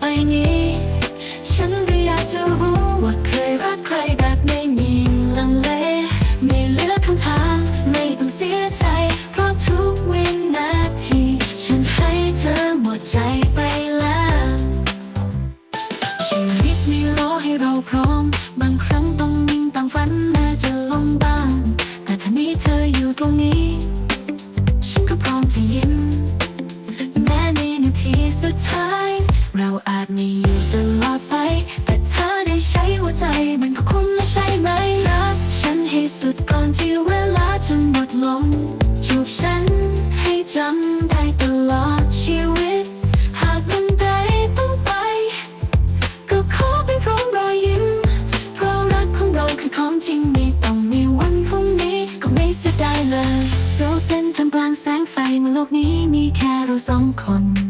ไปนี้ ฉันก็อยากจะรู้ว่าเคยรักใครแบบไม่มีลังเล ไม่เลือคำถามไม่ต้องเสียใจ เพราะทุกวินาที ฉันให้เธอหมดใจไปแล้วชีวิตมีรอให้เราพร้อม บางครั้งต้องมิ่งต่างฝันแม้จะล้มบ้าง แต่ถ้ามีเธออยู่ตรงนี้ ฉันก็พร้อมจะยิ้มแม้ในนาทีสุดท้าย อาจไม่อยู่ตลอดไป แต่เธอได้ใช้หัวใจมันก็คุ้มและใช่ไหมรักฉันให้สุดก่อนที่เวลาจะหมดลงจูบฉันให้จำได้ตลอดชีวิต หากวันใดต้องไป ก็ขอไปพร้อมรอยยิ้ม เพราะรักของเราคือของจริงไม่ต้องมีวันพรุ่งนี้ก็ไม่เสียดายเลยเราเต้นทำกลางแสงไฟเมื่อโลกนี้มีแค่เราสองคน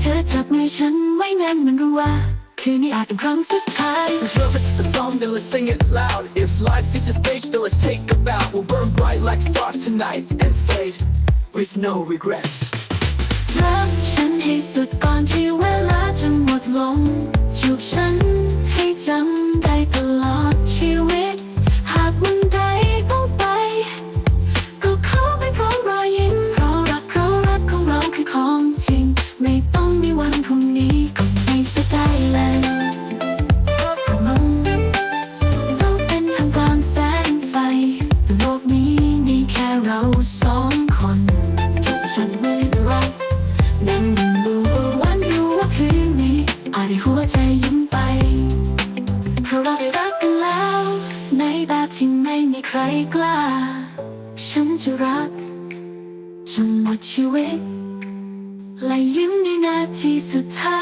เธอจับมือฉันไว้แน่นเหมันรู้ว่า คืนนี้อาจเป็นครั้งสุดท้าย If love is a song, then let's sing it loud. If life is a stage, then let's take a bow. We'll burn bright like stars tonight and fade with no regrets. รักฉันให้สุดก่อนที่เวลาจะหมด เราสองคนจูบฉันไม่รักนั่งดูวันอยู่ว่าคืนนี้อาจได้หัวใจยิ้มไป เพราะเราได้รักกันแล้ว ในแบบที่ไม่มีใครกล้า ฉันจะรักจนหมดชีวิตและยิ้มในนาทีสุดท้าย